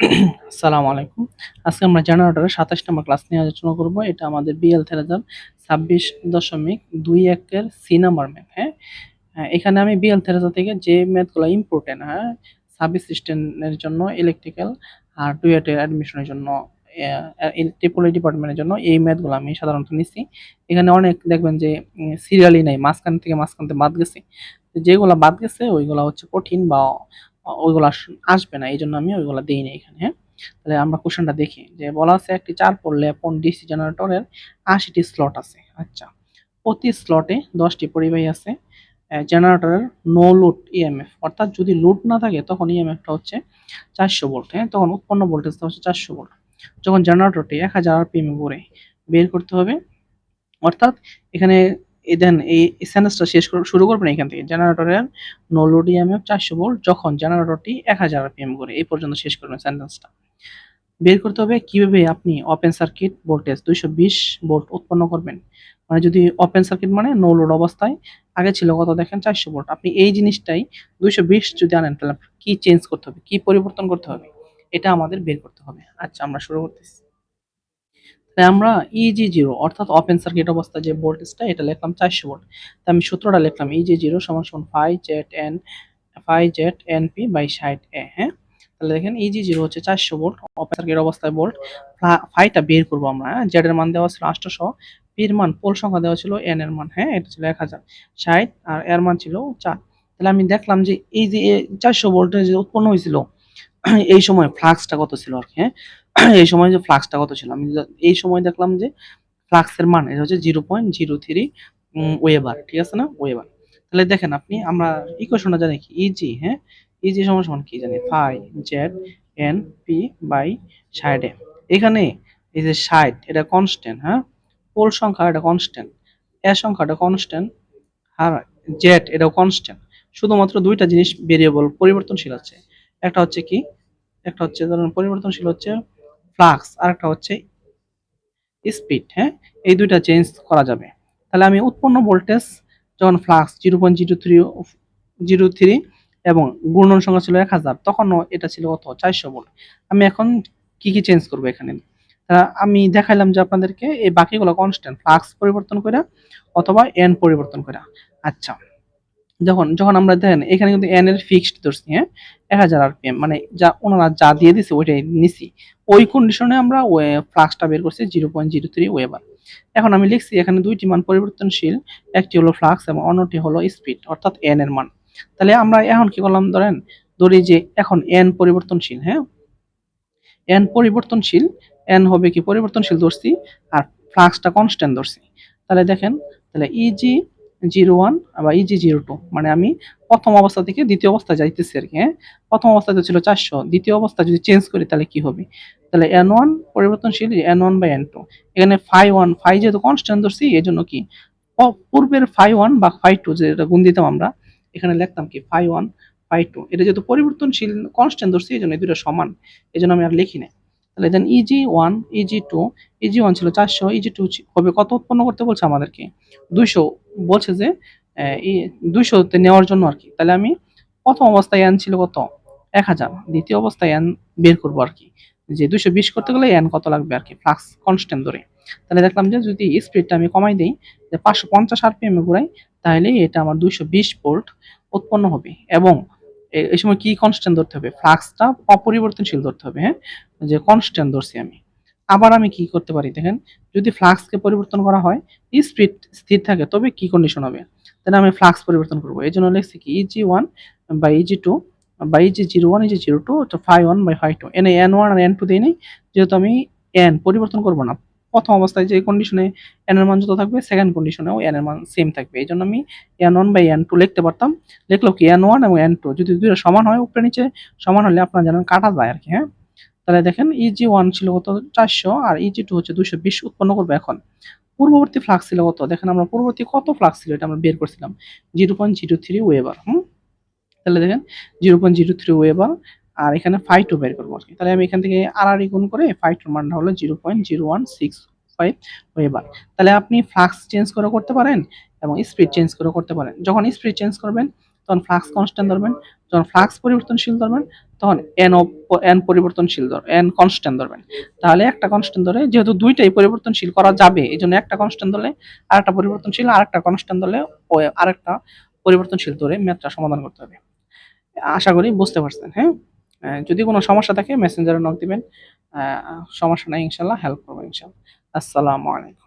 আসসালামু আলাইকুম আজকে আমরা জেনারেটরের সাতাশ নম্বর ক্লাস নিয়ে আলোচনা করব। এটা আমাদের বিএল থেরাজার ছাব্বিশ দশমিক দুই একের সি নাম্বার ম্যাথ হ্যাঁ? এখানে আমি বিএল থেরাজা থেকে যে ম্যাথগুলো ইম্পর্টেন্ট হ্যাঁ? সার্ভিস সিস্টেমের জন্য ইলেকট্রিক্যাল আর ডুয়েটের অ্যাডমিশনের জন্য ট্রিপলি ডিপার্টমেন্টের জন্য এই ম্যাথগুলো আমি সাধারণত নিচ্ছি এখানে অনেক দেখবেন যে সিরিয়ালি নাই, মাঝখান থেকে মাঝখান থেকে বাদ গেছে। যেগুলো বাদ গেছে, ওইগুলো হচ্ছে কঠিন বা ওইগুলো আসবে না এই জন্য আমি ওইগুলো দিই না এখানে হ্যাঁ? তাহলে আমরা কোশ্চেনটা দেখি। যে বলা আছে একটি চার পড়লে কোন ডিসি জেনারেটরের আশিটি স্লট আছে? আচ্ছা প্রতি স্লটে দশটি পরিবাহী আছে জেনারেটরের নো লোড ইএমএফ অর্থাৎ যদি লোড না থাকে, তখন ইএমএফটা হচ্ছে চারশো ভোল্ট হ্যাঁ? তখন উৎপন্ন ভোল্টেজটা হচ্ছে চারশো ভোল্ট যখন জেনারেটরটি এক হাজার আরপিএম ঘুরে বের করতে হবে, অর্থাৎ এখানে দেন এই সেন্টেন্সটা শেষ শুরু করবেন এখান থেকে। জেনারেটরের নো লোড ইএমএফ চারশো ভোল্ট যখন জেনারেটরটি এক হাজার আরপিএম করে। এই পর্যন্ত শেষ করবেন সেন্টেন্সটা বের করতে হবে কীভাবে আপনি ওপেন সার্কিট ভোল্টেজ দুইশো বিশ ভোল্ট উৎপন্ন করবেন। মানে যদি ওপেন সার্কিট মানে নো লোড অবস্থায়, আগে ছিল কত দেখেন? চারশো ভোল্ট। আপনি এই জিনিসটাই দুইশো বিশ যদি আনেন, তাহলে কি চেঞ্জ করতে হবে? কি পরিবর্তন করতে হবে? এটা আমাদের বের করতে হবে। আচ্ছা আমরা শুরু করতেছি। তাই আমরা ইজি জিরো অর্থাৎ ওপেন সার্কিট অবস্থা যে ভোল্টেজটা এটা লিখলাম চারশো ভোল্ট তাই আমি সূত্রটা লিখলাম ইজি জিরো সমান সমান five Z N five Z N P by ষাট এ হ্যাঁ? তাহলে দেখেন ইজি জিরো হচ্ছে চারশো ভোল্ট ওপেন সার্কিট অবস্থায় ভোল্ট ফাইটা বের করব আমরা হ্যাঁ? জেড এর মান দেওয়া ছিল আটশোশো পির মান পোল সংখ্যা দেওয়া ছিল এন এর মান হ্যাঁ? এটা ছিল এক হাজার। ষাট আর এর মান ছিল চার। তাহলে আমি দেখলাম যে এই যে চারশো ভোল্টের যে উৎপন্ন হয়েছিল এই সময় ফ্লাক্সটা কত ছিল আর কি হ্যাঁ? এই সময় যে ফ্লাক্সটা কত ছিল, আমি এই সময় দেখলাম যে ফ্লাক্সের মান, এটা হচ্ছে zero point zero three weber, ঠিক আছে না? ওয়েবার। তাহলে দেখেন আপনি, আমরা ইকুয়েশনটা জানি কি ইজি হ্যাঁ? ইজি সমান সমান কি জানি? Phi Z N P by ষাট এ এখানে এই যে ষাট, এটা কনস্ট্যান্ট হ্যাঁ? পোল সংখ্যা এটা কনস্ট্যান্ট এ সংখ্যাটা কনস্ট্যান্ট আর জেড এটাও কনস্ট্যান্ট শুধুমাত্র দুইটা জিনিস ভেরিয়েবল পরিবর্তনশীল আছে। একটা হচ্ছে কি একটা হচ্ছে ধরুন পরিবর্তনশীল হচ্ছে ফ্লাক্স আর একটা হচ্ছে স্পিড হ্যাঁ? এই দুইটা চেঞ্জ করা যাবে। তাহলে আমি উৎপন্ন ভোল্টেজ যখন flux zero point zero three zero three এবং ঘূর্ণন সংখ্যা ছিল এক হাজার, তখনও এটা ছিল কত? চারশো ভোল্ট আমি এখন কি কি চেঞ্জ করব এখানে? আমি দেখাইলাম যে আপনাদেরকে এই বাকিগুলো কনস্ট্যান্ট ফ্লাক্স পরিবর্তন করে অথবা এন পরিবর্তন করে আচ্ছা। যখন যখন আমরা দেখেন, এখানে কিন্তু এন এর ফিক্সড ধরছি হ্যাঁ? এক হাজার আরপিএম মানে যা ওনারা যা দিয়ে দিছে, ওইটাই নিছি। ওই কন্ডিশনে আমরা ফ্লাক্সটা বের করছি zero point zero three weber এখন আমি লিখছি, এখানে দুইটি মান পরিবর্তনশীল, একটি হলো ফ্লাক্স এবং অন্যটি হলো স্পিড অর্থাৎ এন এর মান। তাহলে আমরা এখন কি করলাম, ধরেন, ধরি যে এখন এন পরিবর্তনশীল হ্যাঁ? এন পরিবর্তনশীল এন হবে কি পরিবর্তনশীল ধরছি, আর ফ্লাক্সটা কনস্ট্যান্ট ধরছি। তাহলে দেখেন, তাহলে ইজি জিরো ওয়ান বা ইজি জিরো টু। মানে আমি প্রথম অবস্থা থেকে দ্বিতীয় অবস্থায় যাইতেছি আর কি হ্যাঁ? প্রথম অবস্থাতে ছিল চারশো, দ্বিতীয় অবস্থা যদি চেঞ্জ করি তাহলে কি হবে? তাহলে এন ওয়ান পরিবর্তনশীল N one by N two এখানে ফাইভ ওয়ান ফাইভ যেহেতু কনস্ট্যান্ট ধরছি এই জন্য কি পূর্বের ফাইভ ওয়ান বা ফাইভ টু যেটা গুণ দিতাম আমরা, এখানে লিখতাম কি ফাইভ ওয়ান ফাইভ টু এটা যেহেতু পরিবর্তনশীল কনস্ট্যান্ট ধরছি এই জন্য দুটো সমান। এই জন্য আমি আর লিখি না তাহলে then EG one EG two EG one ছিল চারশো ইজি টু হবে কত উৎপন্ন করতে বলছে আমাদেরকে? দুইশো বলছে যে দুইশোতে নেওয়ার জন্য আর কি। তাহলে আমি প্রথম অবস্থায় এন ছিল কত? এক হাজার। দ্বিতীয় অবস্থায় এন বের করব আর কি। যে দুইশো বিশ করতে গেলে এন কত লাগবে আর কি? ফ্লাক্স কনস্ট্যান্ট ধরে। তাহলে দেখলাম যে যদি স্পিডটা আমি কমাই দিই, যে পাঁচশো পঞ্চাশ আরপিএম এ ঘুরাই, তাহলে এটা আমার দুইশো বিশ ভোল্ট উৎপন্ন হবে। এবং এই সময় কি কনস্ট্যান্ট ধরতে হবে? ফ্লাক্সটা অপরিবর্তনশীল ধরতে হবে হ্যাঁ? যে কনস্ট্যান্ট ধরছি আমি। আবার আমি কি করতে পারি? দেখেন, যদি ফ্লাক্সকে পরিবর্তন করা হয় স্পিড স্থির থাকে, তবে কি কন্ডিশন হবে? তাহলে আমি ফ্লাক্স পরিবর্তন করব। এই জন্য লিখছি কি EG one by EG two by EG zero one EG zero two তো five one by five two এনে এন ওয়ান আর এন টু দিই যেহেতু আমি এন পরিবর্তন করব না। প্রথম অবস্থায় যে কন্ডিশনে এন এর মান যত থাকবে সেকেন্ড কন্ডিশনেও এন এর মান সেম থাকবে। এই জন্য আমি N one by N two লিখতে পারতাম। লিখলো কি এন ওয়ান এবং এন টু যদি দুটো সমান হয় উপরে নিচে, সমান হলে আপনারা জানেন কাটা যায় আর কি হ্যাঁ? তাহলে দেখেন ইজি ওয়ান ছিল কত? চারশো। আর ইজি টু হচ্ছে দুশো বিশ উৎপন্ন করবে এখন। পূর্ববর্তী ফ্লাক্স ছিল কত? দেখেন আমরা পূর্ববর্তী কত ফ্লাক্স ছিল এটা আমরা বের করছিলাম। Zero point zero three weber হুম? তাহলে দেখেন zero point zero three weber আর এখানে ফাইভ টু বের করব আর তাহলে আমি এখান থেকে আর আর গুণ করে ফাইভ টুর মানটা হলো zero point zero one six five weber তাহলে আপনি ফ্লাক্স চেঞ্জ করে করতে পারেন এবং স্পিড চেঞ্জ করে করতে পারেন। যখন স্পিড চেঞ্জ করবেন, তখন ফ্লাক্স কনস্ট্যান্ট ধরবেন, যখন ফ্লাক্স পরিবর্তনশীল ধরবেন, তখন এন এন পরিবর্তনশীল ধর এন কনস্ট্যান্ট ধরবেন। তাহলে একটা কনস্ট্যান্ট ধরে, যেহেতু দুইটাই পরিবর্তনশীল করা যাবে এই জন্য একটা কনস্ট্যান্ট ধরলে আরেকটা পরিবর্তনশীল, আরেকটা কনস্ট্যান্ট ধরলে আরেকটা পরিবর্তনশীল ধরে ম্যাথটা সমাধান করতে হবে। আশা করি বুঝতে পারছেন হ্যাঁ? যদি কোনো সমস্যা থাকে মেসেঞ্জারে নক দিবেন। সমস্যা নাই, ইনশাল্লাহ হেল্প করব, ইনশাল্লাহ। আসসালামু আলাইকুম।